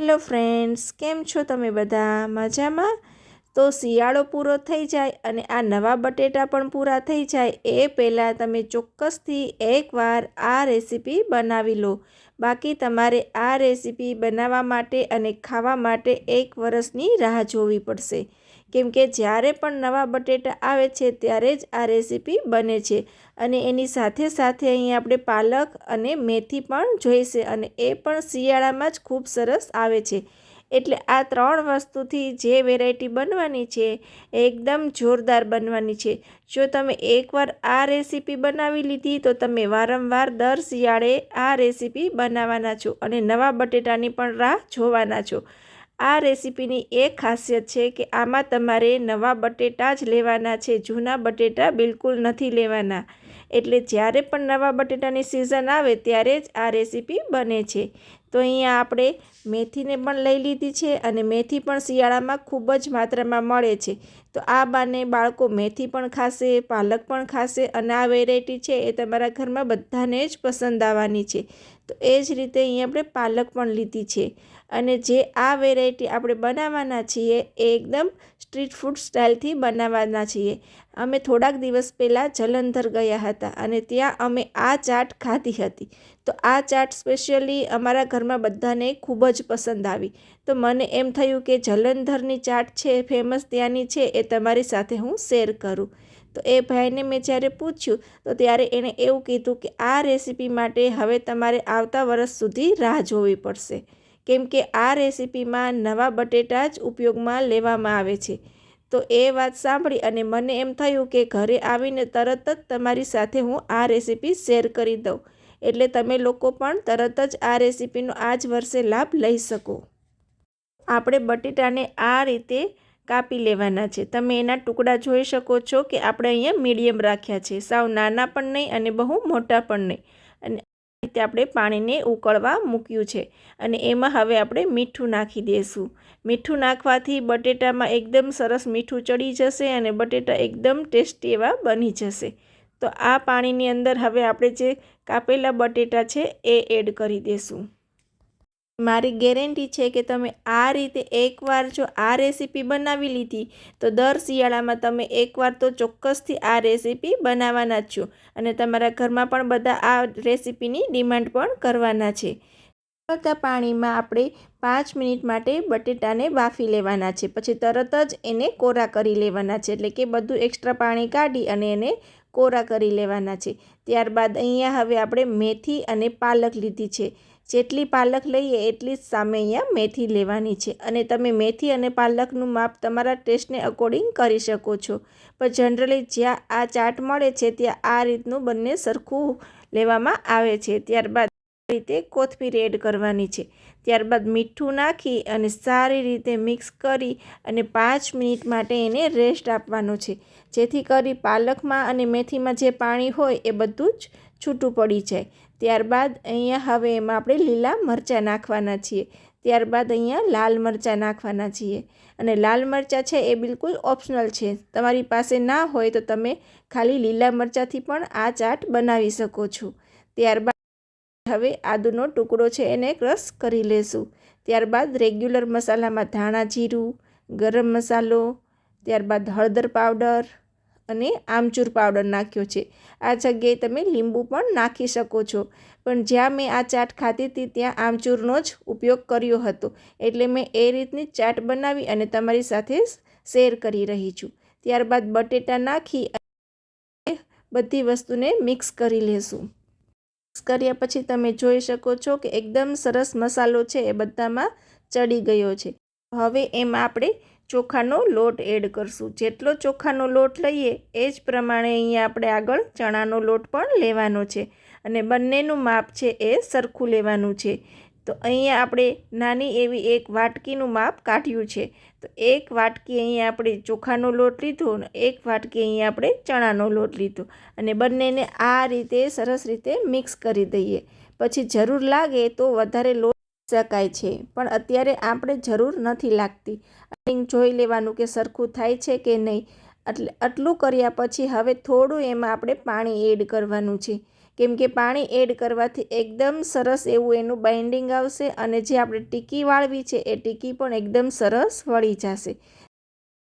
Hello friends કેમ છો તમે બધા? મજામાં? તો શિયાળો પૂરો થઈ જાય અને આ નવા બટેટા પણ પૂરા થઈ જાય, એ પહેલાં તમે ચોક્કસથી એકવાર આ રેસીપી બનાવી લો. બાકી તમારે આ રેસીપી બનાવવા માટે અને ખાવા માટે એક વરસની રાહ જોવી પડશે. કેમ કે જ્યારે પણ નવા બટેટા આવે છે ત્યારે જ આ રેસીપી બને છે અને એની સાથે સાથે અહીં આપણે પાલક અને મેથી પણ જોઈશે અને એ પણ શિયાળામાં જ ખૂબ સરસ આવે છે. એટલે આ ત્રણ વસ્તુથી જે વેરાયટી બનવાની છે, એ એકદમ જોરદાર બનવાની છે. જો તમે એકવાર આ રેસીપી બનાવી લીધી, તો તમે વારંવાર દર શિયાળે આ રેસીપી બનાવવાના છો અને નવા બટેટાની પણ રાહ જોવાના છો. આ રેસીપીની એક ખાસિયત છે કે આમાં તમારે નવા બટેટા જ લેવાના છે, જૂના બટેટા બિલકુલ નથી લેવાના. એટલે જ્યારે પણ નવા બટેટાની સિઝન આવે, ત્યારે જ આ રેસીપી બને છે. તો અહીંયા આપણે મેથીને પણ લઈ લીધી છે અને મેથી પણ શિયાળામાં ખૂબ જ માત્રામાં મળે છે. તો આ બાને બાળકો મેથી પણ ખાશે, પાલક પણ ખાશે અને આ વેરાયટી છે એ તમારા ઘરમાં બધાને જ પસંદ આવવાની છે. તો એ જ રીતે અહીં આપણે પાલક પણ લીધી છે. અને જે આ વેરાયટી આપણે બનાવવાના છીએ એ એકદમ સ્ટ્રીટ ફૂડ સ્ટાઇલથી બનાવવાના છીએ. અમે થોડાક દિવસ પહેલાં જલંધર ગયા હતા અને ત્યાં અમે આ ચાટ ખાધી હતી. તો આ ચાટ સ્પેશિયલી અમારા ઘરમાં બધાને ખૂબ જ પસંદ આવી. તો મને એમ થયું કે જલંધરની ચાટ છે, ફેમસ ત્યાંની છે, એ તમારી સાથે હું શેર કરું. તો એ ભાઈને મેં જ્યારે પૂછ્યું, તો ત્યારે એણે એવું કીધું કે આ રેસીપી માટે હવે તમારે આવતા વર્ષ સુધી રાહ જોવી પડશે. કેમ કે આ રેસીપીમાં નવા બટેટા જ ઉપયોગમાં લેવામાં આવે છે. તો એ વાત સાંભળી અને મને એમ થયું કે ઘરે આવીને તરત જ તમારી સાથે હું આ રેસીપી શેર કરી દઉં. એટલે તમે લોકો પણ તરત જ આ રેસીપીનો આ જ વર્ષે લાભ લઈ શકો. આપણે બટેટાને આ રીતે કાપી લેવાના છે. તમે એના ટુકડા જોઈ શકો છો કે આપણે અહીંયા મીડિયમ રાખ્યા છે. સાવ નાના પણ નહીં અને બહુ મોટા પણ નહીં. અને રીતે આપણે પાણીને ઉકળવા મૂક્યું છે. અને એમાં હવે આપણે મીઠું નાખી દઈશું મીઠું નાખવાથી બટેટામાં એકદમ સરસ મીઠું ચડી જશે અને બટેટા એકદમ ટેસ્ટી એવા બની જશે. તો આ પાણીની અંદર હવે આપણે જે કાપેલા બટેટા છે એ એડ કરી દઈશું મારી ગેરંટી છે કે તમે આ રીતે એકવાર જો આ રેસીપી બનાવી લીધી, તો દર શિયાળામાં તમે એકવાર તો ચોક્કસથી આ રેસીપી બનાવવાના જ છો અને તમારા ઘરમાં પણ બધા આ રેસીપીની ડિમાન્ડ પણ કરવાના છે. બધા પાણીમાં આપણે પાંચ મિનિટ માટે બટેટાને બાફી લેવાના છે, પછી તરત જ એને કોરા કરી લેવાના છે, એટલે કે બધું એક્સ્ટ્રા પાણી કાઢી અને એને કોરા કરી લેવાના છે. ત્યારબાદ અહીંયા હવે આપણે મેથી અને પાલક લીધી છે. જેટલી પાલક લઈએ એટલી જ સામે અહીંયા મેથી લેવાની છે. અને તમે મેથી અને પાલકનું માપ તમારા ટેસ્ટને અકોર્ડિંગ કરી શકો છો. પણ જનરલી જ્યાં આ ચાટ મળે છે ત્યાં આ રીતનું બંને સરખું લેવામાં આવે છે. ત્યારબાદ રીતે કોથમીર એડ કરવાની છે. ત્યારબાદ મીઠું નાખી અને સારી રીતે મિક્સ કરી અને પાંચ મિનિટ માટે એને રેસ્ટ આપવાનો છે. જેથી કરી પાલકમાં અને મેથીમાં જે પાણી હોય એ બધું જ છૂટું પડી જાય. ત્યારબાદ અહીંયા હવે એમાં આપણે લીલા મરચાં નાખવાના છીએ. ત્યારબાદ અહીંયા લાલ મરચાં નાખવાના છીએ. અને લાલ મરચાં છે એ બિલકુલ ઓપ્શનલ છે. તમારી પાસે ના હોય તો તમે ખાલી લીલા મરચાંથી પણ આ ચાટ બનાવી શકો છો. ત્યારબાદ હવે આદુનો ટુકડો છે એને ક્રશ કરી લેશું. ત્યારબાદ રેગ્યુલર મસાલામાં ધાણા જીરું, ગરમ મસાલો, ત્યારબાદ હળદર પાવડર અને આમચૂર પાવડર નાખ્યો છે. આ જગ્યાએ તમે લીંબુ પણ નાખી શકો છો. પણ જ્યાં મેં આ ચાટ ખાધી હતી ત્યાં આમચૂરનો જ ઉપયોગ કર્યો હતો. એટલે મેં એ રીતની ચાટ બનાવી અને તમારી સાથે શેર કરી રહી છું. ત્યારબાદ બટેટા નાખી બધી વસ્તુને મિક્સ કરી લેશું. કર્યા પછી તમે જોઈ શકો છો કે એકદમ સરસ મસાલો છે એ બધામાં ચડી ગયો છે. હવે એમાં આપણે ચોખાનો લોટ એડ કરશું. જેટલો ચોખાનો લોટ લઈએ એ જ પ્રમાણે અહીંયા આપણે આગળ ચણાનો લોટ પણ લેવાનો છે અને બંનેનું માપ છે એ સરખું લેવાનું છે. તો અહીંયા આપણે નાની એવી એક વાટકીનું માપ કાઢ્યું છે. તો એક વાટકી અહીંયા આપણે ચોખાનો લોટ લીધો અને એક વાટકી અહીંયા આપણે ચણાનો લોટ લીધો. અને બંનેને આ રીતે સરસ રીતે મિક્સ કરી દઈએ. પછી જરૂર લાગે તો વધારે લોટ શકાય છે, પણ અત્યારે આપણે જરૂર નથી લાગતી. જોઈ લેવાનું કે સરખું થાય છે કે નહીં. એટલે આટલું કર્યા પછી હવે થોડું એમાં આપણે પાણી એડ કરવાનું છે. કેમ કે પાણી એડ કરવાથી એકદમ સરસ એવું એનું બાઇન્ડિંગ આવશે અને જે આપણે ટીકી વાળવી છે એ ટીકી પણ એકદમ સરસ વળી જશે.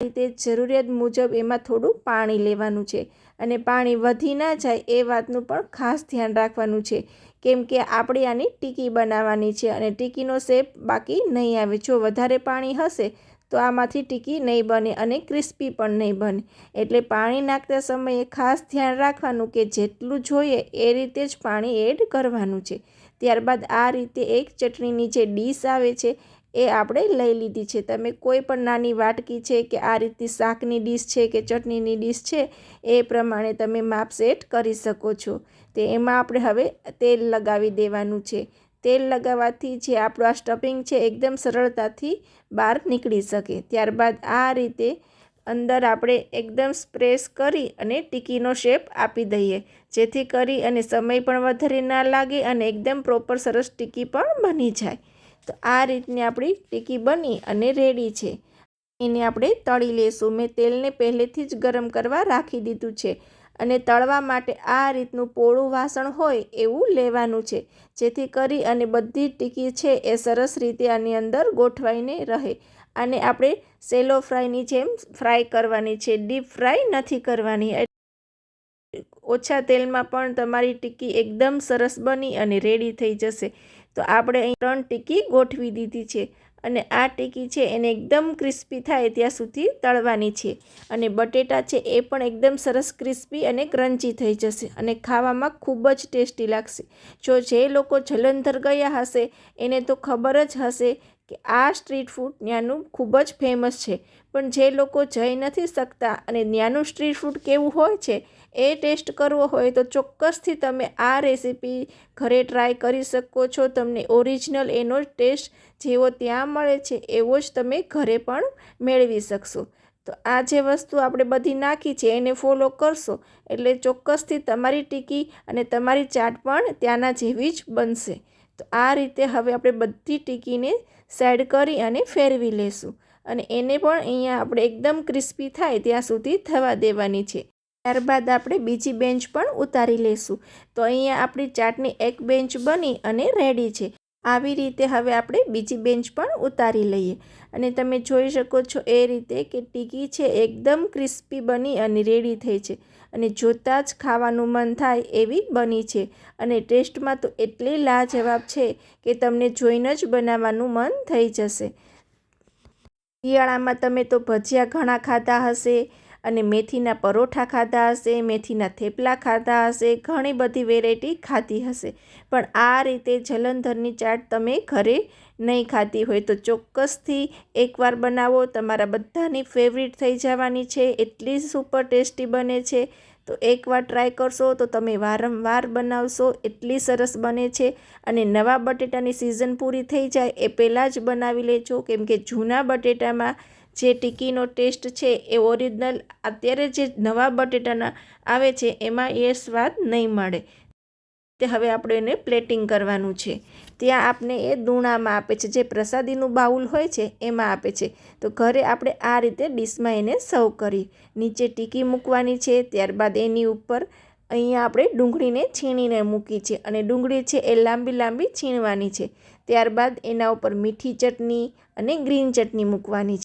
રીતે જરૂરિયાત મુજબ એમાં થોડું પાણી લેવાનું છે અને પાણી વધી ના જાય એ વાતનું પણ ખાસ ધ્યાન રાખવાનું છે. કેમ કે આપણે આની ટીકી બનાવવાની છે અને ટીકીનો શેપ બાકી નહીં આવે. જો વધારે પાણી હશે તો આમાંથી ટીકી નહીં બને અને ક્રિસ્પી પણ નહીં બને. એટલે પાણી નાખતા સમયે ખાસ ધ્યાન રાખવાનું કે જેટલું જોઈએ એ રીતે જ પાણી એડ કરવાનું છે. ત્યારબાદ આ રીતે એક ચટણીની જે ડીશ આવે છે એ આપણે લઈ લીધી છે. તમે કોઈ પણ નાની વાટકી છે કે આ રીતની શાકની ડીશ છે કે ચટણીની ડીશ છે એ પ્રમાણે તમે માપ સેટ કરી શકો છો. તે એમાં આપણે હવે તેલ લગાવી દેવાનું છે. તેલ લગાવવાથી જે આપણું આ સ્ટફિંગ છે એકદમ સરળતાથી બહાર નીકળી શકે. ત્યારબાદ આ રીતે અંદર આપણે એકદમ સ્પ્રેસ કરી અને ટીકીનો શેપ આપી દઈએ, જેથી કરી અને સમય પણ વધારે ના લાગે અને એકદમ પ્રોપર સરસ ટીકી પણ બની જાય. તો આ રીતની આપણી ટીકી બની અને રેડી છે. એને આપણે તળી લેશું. મેં તેલને પહેલેથી જ ગરમ કરવા રાખી દીધું છે. અને તળવા માટે આ રીતનું પોળું વાસણ હોય એવું લેવાનું છે. જેથી કરી અને બધી ટીકી છે એ સરસ રીતે આની અંદર ગોઠવાઈને રહે. અને આપણે સેલો ફ્રાયની જેમ ફ્રાય કરવાની છે. ડીપ ફ્રાય નથી કરવાની. ઓછા તેલમાં પણ તમારી ટીકી એકદમ સરસ બની અને રેડી થઈ જશે. તો આપણે અહીં ત્રણ ટીકી ગોઠવી દીધી છે. અને આ ટીકી છે એને એકદમ ક્રિસ્પી થાય ત્યાં સુધી તળવાની છે. અને બટેટા છે એ પણ એકદમ સરસ ક્રિસ્પી અને ક્રન્ચી થઈ જશે અને ખાવામાં ખૂબ જ ટેસ્ટી લાગશે. જો જે લોકો જલંધર ગયા હશે, એને તો ખબર જ હશે કે આ સ્ટ્રીટ ફૂડ ત્યાંનું ખૂબ જ ફેમસ છે. પણ જે લોકો જઈ નથી શકતા અને ત્યાંનું સ્ટ્રીટ ફૂડ કેવું હોય છે એ ટેસ્ટ કરવો હોય તો ચોક્કસથી તમે આ રેસીપી ઘરે ટ્રાય કરી શકો છો. તમને ઓરિજિનલ એનો ટેસ્ટ જેવો ત્યાં મળે છે એવો જ તમે ઘરે પણ મેળવી શકશો. તો આ જે વસ્તુ આપણે બધી નાખી છે એને ફોલો કરશો એટલે ચોક્કસથી તમારી ટીકી અને તમારી ચાટ પણ ત્યાંના જેવી જ બનશે. તો આ રીતે હવે આપણે બધી ટીકીને સાઈડ કરી અને ફેરવી લેશું. અને એને પણ અહીંયા આપણે એકદમ ક્રિસ્પી થાય ત્યાં સુધી થવા દેવાની છે. ત્યારબાદ આપણે બીજી બેન્ચ પણ ઉતારી લઈશું તો અહીંયા આપણી ચાટની એક બેન્ચ બની અને રેડી છે. આવી રીતે હવે આપણે બીજી બેન્ચ પણ ઉતારી લઈએ. અને તમે જોઈ શકો છો એ રીતે કે ટીકી છે, એકદમ ક્રિસ્પી બની અને રેડી થઈ છે. અને જોતાં જ ખાવાનું મન થાય એવી બની છે. અને ટેસ્ટમાં તો એટલી લાજવાબ છે કે તમને જોઈને જ બનાવવાનું મન થઈ જશે. શિયાળામાં તમે તો ભજીયા ઘણા ખાધા હશે. અને મેથીના પરોઠા ખાધા હશે, મેથીના થેપલા ખાધા હશે, ઘણી બધી વેરાયટી ખાધી હશે. પણ આ રીતે જલંધરની ચાટ તમે ઘરે નહીં ખાધી હોય તો ચોક્કસથી એકવાર બનાવો. તમારા બધાની ફેવરિટ થઈ જવાની છે, એટલી સુપર ટેસ્ટી બને છે. તો એકવાર ટ્રાય કરશો તો તમે વારંવાર બનાવશો, એટલી સરસ બને છે. અને નવા બટેટાની સિઝન પૂરી થઈ જાય એ પહેલાં જ બનાવી લેજો. કેમ કે જૂના બટેટામાં જે ટીકીનો ટેસ્ટ છે એ ઓરિજિનલ, અત્યારે જે નવા બટેટાના આવે છે, એમાં એ સ્વાદ નહીં મળે. તે હવે આપણે એને પ્લેટિંગ કરવાનું છે. ત્યાં આપને એ દૂણામાં આપે છે, જે પ્રસાદીનું બાઉલ હોય છે, એમાં આપે છે. તો ઘરે આપણે આ રીતે ડીશમાં એને સર્વ કરી. નીચે ટીકી મૂકવાની છે, ત્યારબાદ એની ઉપર અહીંયા આપણે ડુંગળીને છીણીને મૂકી છે અને ડુંગળી છે એ લાંબી લાંબી છીણવાની છે. ત્યારબાદ એના ઉપર મીઠી ચટણી અને ગ્રીન ચટણી મૂકવાની છે.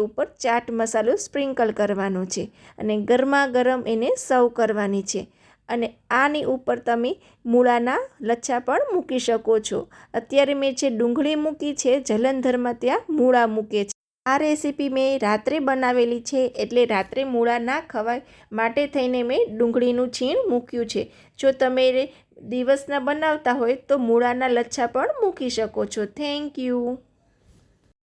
ઉપર ચાટ મસાલો સ્પ્રિંકલ કરવાનો છે અને ગરમા ગરમ એને સર્વ કરવાની છે. અને આની ઉપર તમે મૂળાના લચ્છા પણ મૂકી શકો છો. અત્યારે મેં જે ડુંગળી મૂકી છે, જલંધરમાં ત્યાં મૂળા મૂકે છે. આ રેસીપી મેં રાત્રે બનાવેલી છે એટલે રાત્રે મૂળા ના ખવાય માટે થઈને મેં ડુંગળીનું છીણ મૂક્યું છે. જો તમે દિવસના બનાવતા હોય તો મૂળાના લચ્છા પણ મૂકી શકો છો. Thank you.